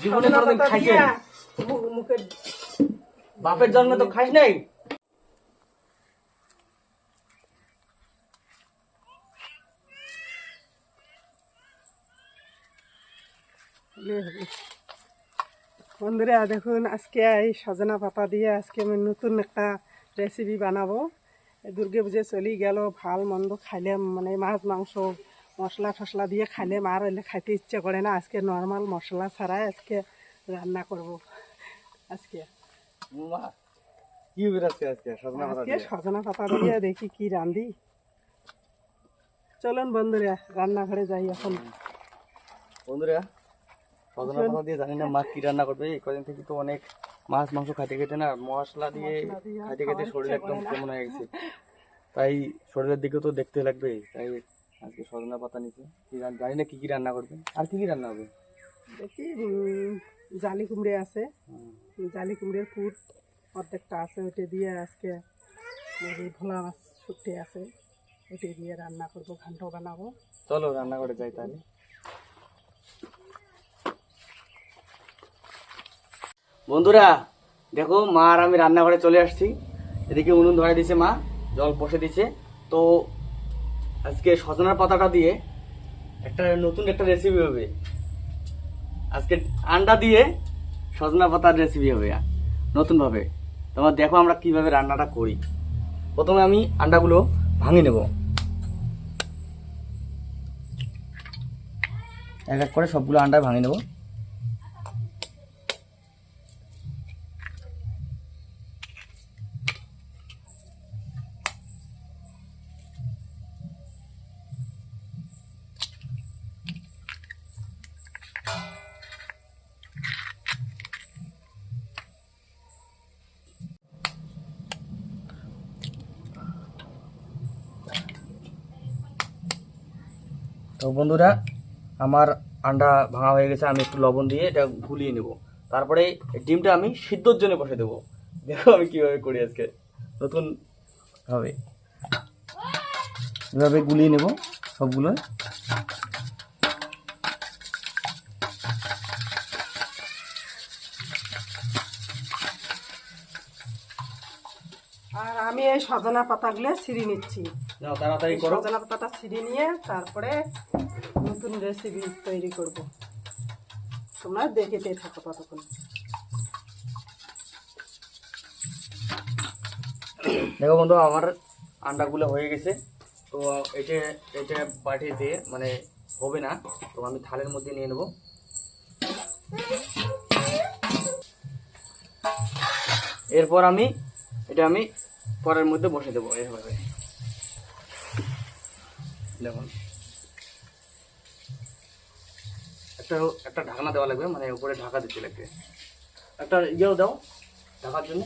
জীবনে কোনোদিন মু- মুখে বাপের জন্মে তো খাইস নাই? বন্ধুরা দেখুন আজকে এই সজনা পাতা দিয়ে আজকে আমি নতুন একটা রেসিপি বানাবো। দুর্গে পুজো চলি গেল ভালো মন্দ খাইলে মানে মাছ মাংস মশলা টসলা দিয়ে খাইলে মার হইলে খাইতে ইচ্ছে করে না। আজকে নর্মাল মশলা ছাড়াই আজকে রান্না করব। আজকে। সজনা পাতা দিয়ে। দেখি কি রান্ধি চলুন বন্ধুরা রান্নাঘরে যাই এখন। বন্ধুরা সজনা পাতা দিয়ে জানি না মা কি রান্না করবে। এই কদিন থেকে তো অনেক মাছ মাংস খাইতে খেতে না মশলা দিয়ে খাইতে খেতে শরীর একদম কেমন হয়ে গেছে। তাই শরীরের দিকে তো দেখতে লাগবে। তাই আজকে সজনা পাতা নিচে কি জানি না কি কি রান্না করবে। আর কি কি রান্না হবে? দেখি জালি কুমড়ে আছে। জালি কুমড়ের পুর অর্ধেকটা আছে ওইটা দিয়ে আজকে ভোলা মাছ শুটে আছে। ওইটা দিয়ে রান্না করব ঘান্ট বানাবো। চলো রান্না করে যাই তাহলে। বন্ধুরা দেখো মা আর আমি রান্নাঘরে চলে আসছি। এদিকে উনুন ধরে দিছে মা জল বসে দিছে। তো আজকে সজনার পাতাটা দিয়ে একটা নতুন একটা রেসিপি হবে। আজকে আন্ডা দিয়ে সজনা পাতার রেসিপি হবে নতুনভাবে। তোমার দেখো আমরা কীভাবে রান্নাটা করি। প্রথমে আমি আন্ডাগুলো ভাঙি নেব। এক এক করে সবগুলো আন্ডা ভাঙে নেব। তো বন্ধুরা, আমার আন্ডা ভাঙা হয়ে গেছে, আমি একটু লবণ দিয়ে এটা গুলিয়ে নেব। তারপরে ডিমটা আমি সিদ্ধর জন্য বসে দেবো। দেখো আমি কীভাবে করি আজকে। নতুন হবে। এভাবে গুলিয়ে নেব সবগুলো। আর আমি এই সজনা পাতাগুলো ছিঁড়ে নিচ্ছি। যাও তাড়াতাড়ি করো। সজনা পাতাটা ছিঁড়ে নিয়ে তারপরে নতুন রেসিপি তৈরি করব। তোমরা দেখেতে থাকো ততক্ষণ। দেখো বন্ধু আমার আন্ডাগুলো হয়ে গেছে। তো এটা এটা বাটিতে মানে হবে না তো আমি থালের মধ্যে নিয়ে নেব। এরপর আমি এটা আমি পরের মধ্যে বসে দেবো এভাবে। দেখুন একটা একটা ঢাকনা দেওয়া লাগবে মানে উপরে ঢাকা দিতে লাগবে। একটা ইয়েও দাও, ঢাকার জন্য।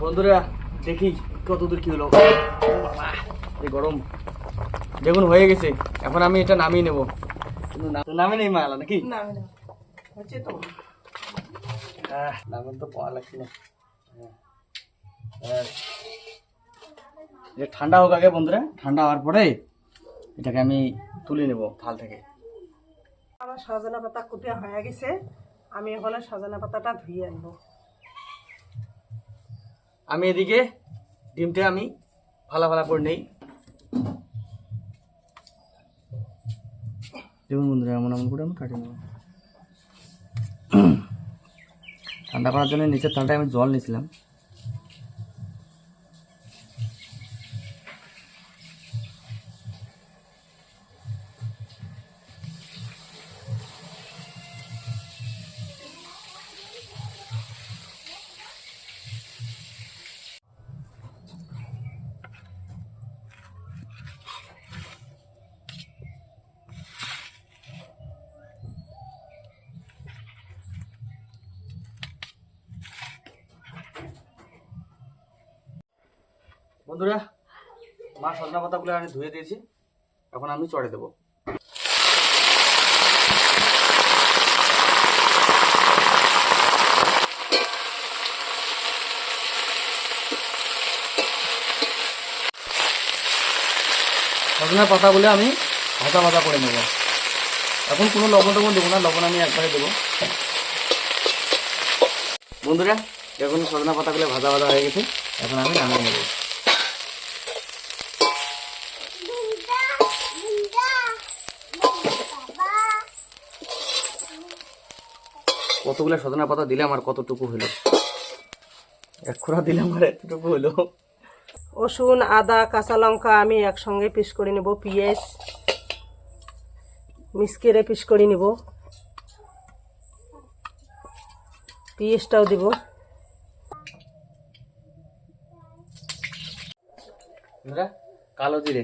বন্ধুরা দেখি কত দূর কি হলো। বাবা, এই গরম। দেখুন হয়ে গেছে এখন আমি এটা নামিয়ে নেব। কিন্তু নামে নেই মালা নাকি? না না হচ্ছে তো। নামেন তো পাওয়া লাগছে না। এটা ঠান্ডা হোক আগে বন্ধুরা ঠান্ডা হওয়ার পরে এটাকে আমি তুলে নেব থাল থেকে। আমার সজনা পাতা কুটে হয়ে গেছে আমি এখন সজনা পাতাটা ধুয়ে আনব। আমি এদিকে ডিমটা আমি ভালো ভালো করে নেই। দেখুন বন্ধুরা এমন এমন করে আমি কাটি নেব। ঠান্ডা করার জন্য নিচের থালটায় আমি জল নিয়েছিলাম। বন্ধুরা, মা সজনা পাতাগুলো আমি ধুয়ে দিয়েছি। এখন আমি চড়ে দেবো। সজনা পাতা বলে আমি ভাজা ভাজা করে নেব। এখন কোনো লবণ টবণ দেবো না, লবণ আমি একবারে দেবো। বন্ধুরা এখন সজনা পাতাগুলো ভাজা ভাজা হয়ে গেছে। এখন আমি নামিয়ে নেব। কতগুলো সজনা পাতা দিলাম আর কতটুকু হলো? এক খোড়া দিলাম আর এতটুকু হলো। রসুন আদা কাঁচা লঙ্কা আমি একসঙ্গে পিস করে নেব পেঁয়াজ মিসকেরে পিস করে নেব। পেঁয়াজটাও দিব। কালো জিরে।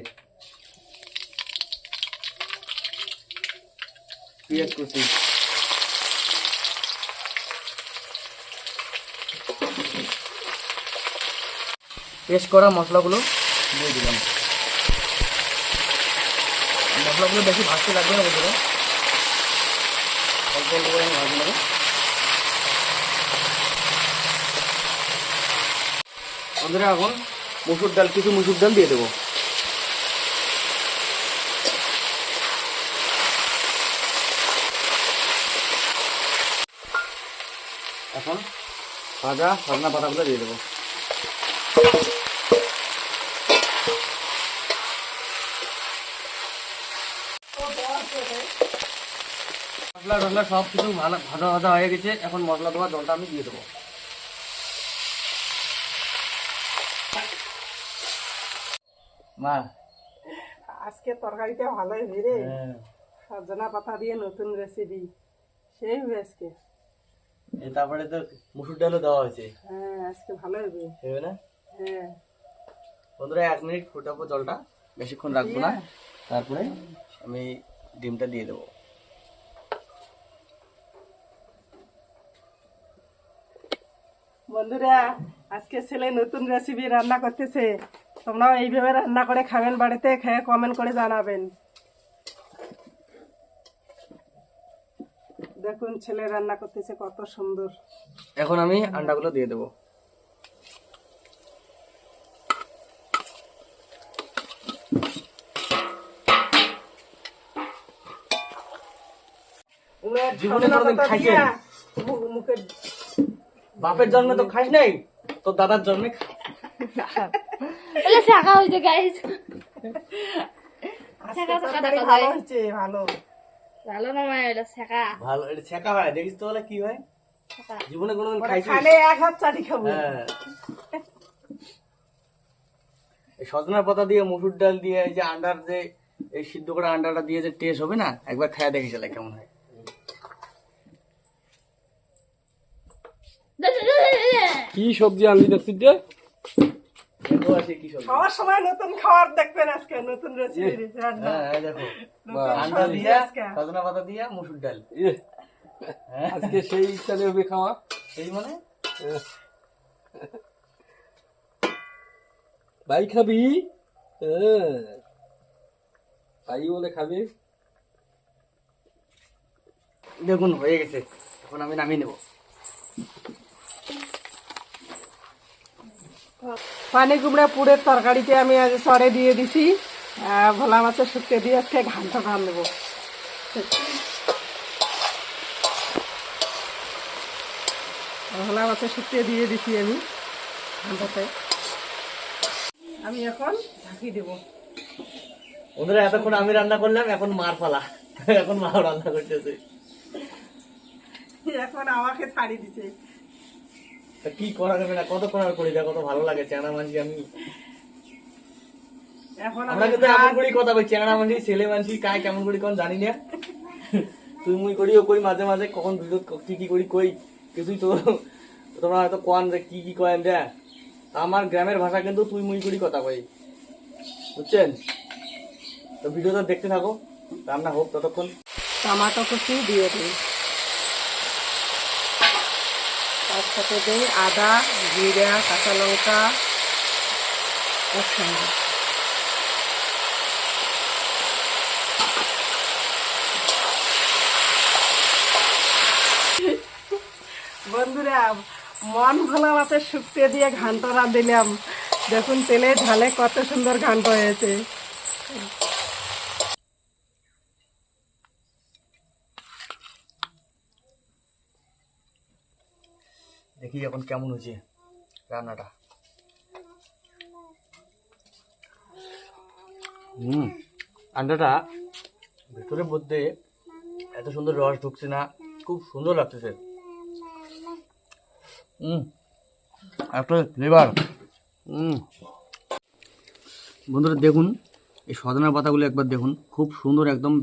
পেঁয়াজ কুচি। পেস্ট করা মশলাগুলো দিয়ে দিলাম। মশলাগুলো বেশি ভাজতে লাগবে না বন্ধুরা। অল্প অল্প করে আমি বন্ধুরা, এখন মুসুর ডাল, কিছু মুসুর ডাল দিয়ে দেবো। এখন ভাজা সজনা পাতাগুলো দিয়ে দেবো। মশলা টসলা সব কিছু ভালো ভাজা ভাজা হয়ে গেছে। এখন মশলা দেওয়া জলটা আমি দিয়ে দেবো। মা। আজকে তরকারিটা ভালোই হয়ে সজনা পাতা দিয়ে নতুন রেসিপি সেই হবে আজকে। তারপরে তো মুসুর ডালও দেওয়া হয়েছে। হ্যাঁ আজকে ভালো হবে। হবে না? হ্যাঁ। বন্ধুরা এক মিনিট ফুটাবো জলটা। বেশিক্ষণ রাখব না। তারপরে আমি ডিমটা দিয়ে দেবো। বন্ধুরা আজকে ছেলে নতুন রেসিপি রান্না করতেছে। তোমরাও এইভাবে রান্না করে খাবেন বাড়িতে খেয়ে কমেন্ট করে জানাবেন। দেখুন ছেলে রান্না করতেছে কত সুন্দর। এখন আমি আন্ডাগুলো দিয়ে দেবো। জীবনে কোনোদিন পাতা খাইছেন? মুখে বাপের জন্মে তো খাস নাই তোর দাদার জন্মে খা- বলে শাখা হয়েছে গাইস আজকে দেখা দেখা তরকারি দেখা ভালো হয়েছে ভালো। ভালো না মানে এটা শাখা। ভালো এটা ছেঁকা হয় দেখিস তো বলে কি হয়। জীবনে কোনোদিন ওরা খালে এক হাত চাটি খাব। হ্যাঁ। এই সজনার পাতা দিয়ে মসুর ডাল দিয়ে এই যে আন্ডার যে এই সিদ্ধ করা আন্ডাটা দিয়ে যে টেস্ট হবে না একবার খায়া দেখে চলে কেমন হয়। কি সবজি আনলি দেখছিস যে? দেখো আছে কি সব খাওয়ার সময় নতুন খাবার দেখবেন আজকে নতুন রেসিপি হ্যাঁ দেখো। আন্ডা সবজি সজনা পাতা দিয়ে মসুর ডাল। ইয়ে, হ্যাঁ। আজকে সেই ইচ্ছালে হবে খাওয়া। সেই মানে? ভাই খাবি? হ্যাঁ। ভাই বলে খাবি। দেখুন হয়ে গেছে। এখন আমি নামিয়ে নেব। পানি কুমড়া পুরের তরকারিতে আমি আজ সরে দিয়ে দিছি। ভোলা মাছের শুক্তে দিয়ে আজকে ঘান্টা রান দেবো ভোলা মাছের শুক্তে দিয়ে দিছি আমি ঘান্টাতে। আমি এখন ঢাকি দেবো। বন্ধুরা এতক্ষণ আমি রান্না করলাম এখন মার পালা। এখন মা রান্না করতেছে। এখন আমাকে ছাড়ি দিছে। তা কি করা যাবে না? কতক্ষণ আর করি? যা কত ভালো লাগে চেনা মানছি আমি আমরা কিন্তু এমন করি কথা বলি চেনা মানছি ছেলে মানছি কায় কেমন করি কোন জানি না। তুই মুই করিও কই মাঝে মাঝে কখন ভিডিও কি কি করি কই কিছুই তো তোমরা হয়তো কোয়ান যে কি কি কয়েন আমার গ্রামের ভাষা কিন্তু তুই মুই করি কথা কই। বুঝছেন? তো ভিডিওটা দেখতে থাকো রান্না হোক ততক্ষণ। টমাটো কুচি দিয়ে দিই একসাথে দিই, আদা, জিরা, কাঁচা লঙ্কা একসঙ্গে। বন্ধুরা, মন ভালো মাছের শুক্তি দিয়ে ঘানটা দিলাম। দেখুন, তেলে ঝালে কত সুন্দর ঘান্ট হয়েছে। দেখি এখন কেমন হয়েছে রান্নাটা। হুম আন্ডাটা ভেতরের মধ্যে এত সুন্দর রস ঢুকছে না, খুব সুন্দর লাগতেছে। একটা বন্ধুরা, দেখুন, এই সজনা পাতাগুলো একবার দেখুন, খুব সুন্দর একদম,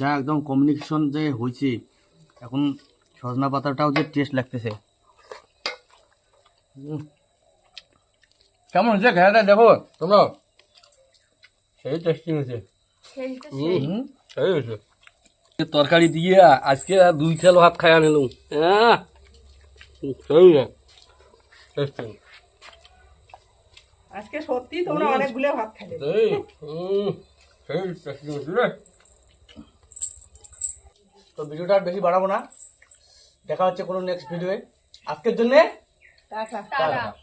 যা একদম কমিউনিকেশন যে হয়েছে, এখন সজনা পাতাটাও যে টেস্ট লাগতেছে। কেমন হয়েছে খেলাটা? দেখো তোমরা সেই টেস্টি হয়েছে। সেই তো হুম। সেই। হয়েছে। তরকারি দিয়ে আজকে দুই খেলো ভাত হ্যাঁ। সেই টেস্টি আজকে সত্যি তোমরা অনেকগুলো ভাত খাবে এই হুম। সেই টেস্টি হয়েছে রে। তো ভিডিওটা আর বেশি বাড়াবো না। দেখা হচ্ছে কোনো নেক্সট ভিডিওয়ে আজকের জন্যে 大家看，大了。